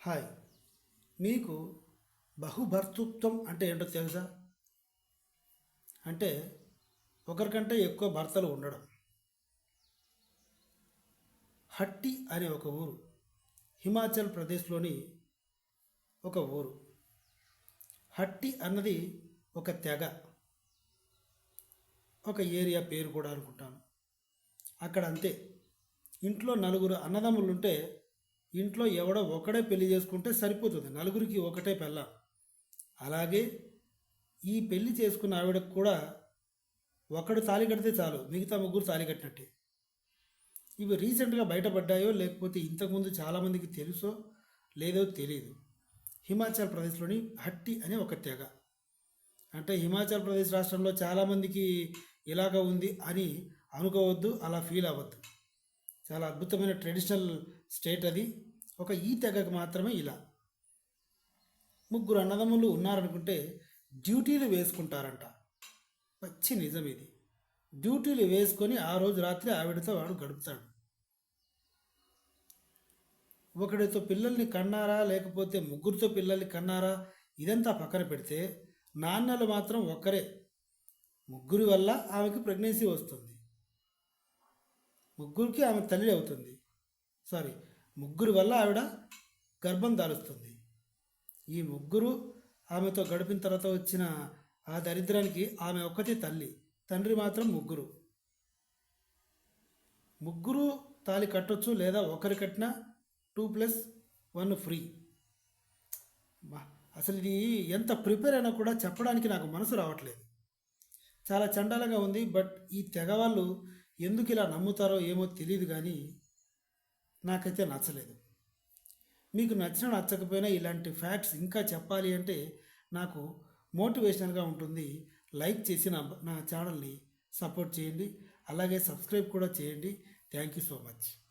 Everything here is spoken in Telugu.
హాయ్. మీకు బహుభర్తృత్వం అంటే ఏంటో తెలుసా? అంటే ఒకరికంటే ఎక్కువ భర్తలు ఉండడం. హట్టి అనే ఒక ఊరు హిమాచల్ ప్రదేశ్లోని ఒక ఊరు. హట్టి అన్నది ఒక తెగ. ఒక ఏరియా పేరు కూడా అనుకుంటాను. అక్కడ అంతే ఇంట్లో నలుగురు అన్నదమ్ములు ఉంటే ఇంట్లో ఎవడో ఒకడే పెళ్ళి చేసుకుంటే సరిపోతుంది. నలుగురికి ఒకటే పెళ్ళ. అలాగే ఈ పెళ్ళి చేసుకున్న ఆవిడకు కూడా ఒకడు తాళి కడితే చాలు మిగతా ముగ్గురు తాలి కట్టినట్టే. ఇవి రీసెంట్గా బయటపడ్డాయో లేకపోతే ఇంతకుముందు చాలామందికి తెలుసో లేదో తెలియదు హిమాచల్ ప్రదేశ్లోని హట్టి అనే ఒక తెగ. అంటే హిమాచల్ ప్రదేశ్ రాష్ట్రంలో చాలామందికి ఇలాగ ఉంది అని అనుకోవద్దు అలా ఫీల్ అవ్వద్దు. చాలా అద్భుతమైన ట్రెడిషనల్ స్టేట్ అది. ఒక ఈ తెగకు మాత్రమే ఇలా. ముగ్గురు అన్నదమ్ములు ఉన్నారనుకుంటే డ్యూటీలు వేసుకుంటారంట. పచ్చి నిజం ఇది. డ్యూటీలు వేసుకొని ఆ రోజు రాత్రి ఆవిడతో వాడు గడుపుతాడు. ఒకడితో పిల్లల్ని కన్నారా లేకపోతే ముగ్గురితో పిల్లల్ని కన్నారా ఇదంతా పక్కన పెడితే నాన్నలు మాత్రం ఒక్కరే. ముగ్గురి వల్ల ఆమెకి ప్రెగ్నెన్సీ వస్తుంది. ముగ్గురికి ఆమె తల్లి అవుతుంది. సారీ ముగ్గురి వల్ల ఆవిడ గర్భం దాలుస్తుంది. ఈ ముగ్గురు ఆమెతో గడిపిన తర్వాత వచ్చిన ఆ దరిద్రానికి ఆమె ఒక్కతే తల్లి తండ్రి మాత్రం ముగ్గురు. ముగ్గురు తాలి కట్టొచ్చు లేదా ఒకరి కట్టినా టూ ప్లస్ వన్ ఫ్రీ. అసలు ఇది ఎంత ప్రిపేర్ అయినా కూడా చెప్పడానికి నాకు మనసు రావట్లేదు. చాలా చండాలంగా ఉంది బట్ ఈ తెగ వాళ్ళు ఎందుకు ఇలా నమ్ముతారో ఏమో తెలియదు కానీ నాకైతే నచ్చలేదు. మీకు నచ్చిన నచ్చకపోయినా ఇలాంటి ఫ్యాక్ట్స్ ఇంకా చెప్పాలి అంటే నాకు మోటివేషనల్గా ఉంటుంది. లైక్ చేసి నా నా ఛానల్ని సపోర్ట్ చేయండి. అలాగే సబ్స్క్రైబ్ కూడా చేయండి. Thank you so much.